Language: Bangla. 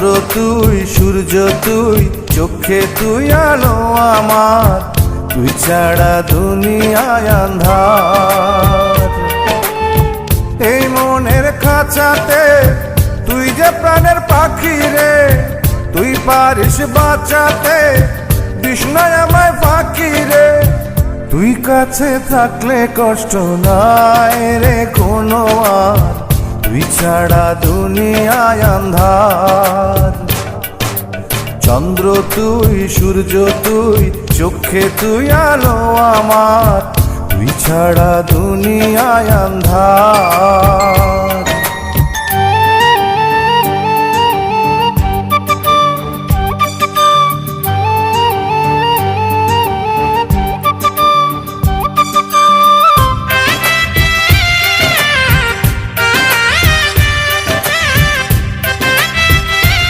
চন্দ্র তুই, সূর্য তুই, চোখে তুই, আলো আমার। তুই ছাড়া দুনিয়ায় আন্ধার। এই মনের খাঁচাতে তুই যে প্রাণের পাখি রে, তুই পারিস বাঁচাতে বিষ্ণয় আমায় ফাঁকি রে। তুই কাছে থাকলে কষ্ট নাই। ছাড়া দুনিয়ায় আন্ধার। চন্দ্র তুই, সূর্য তুই, চোখে তুই, আলো আমার। তুই ছাড়া দুনিয়ায় আন্ধার।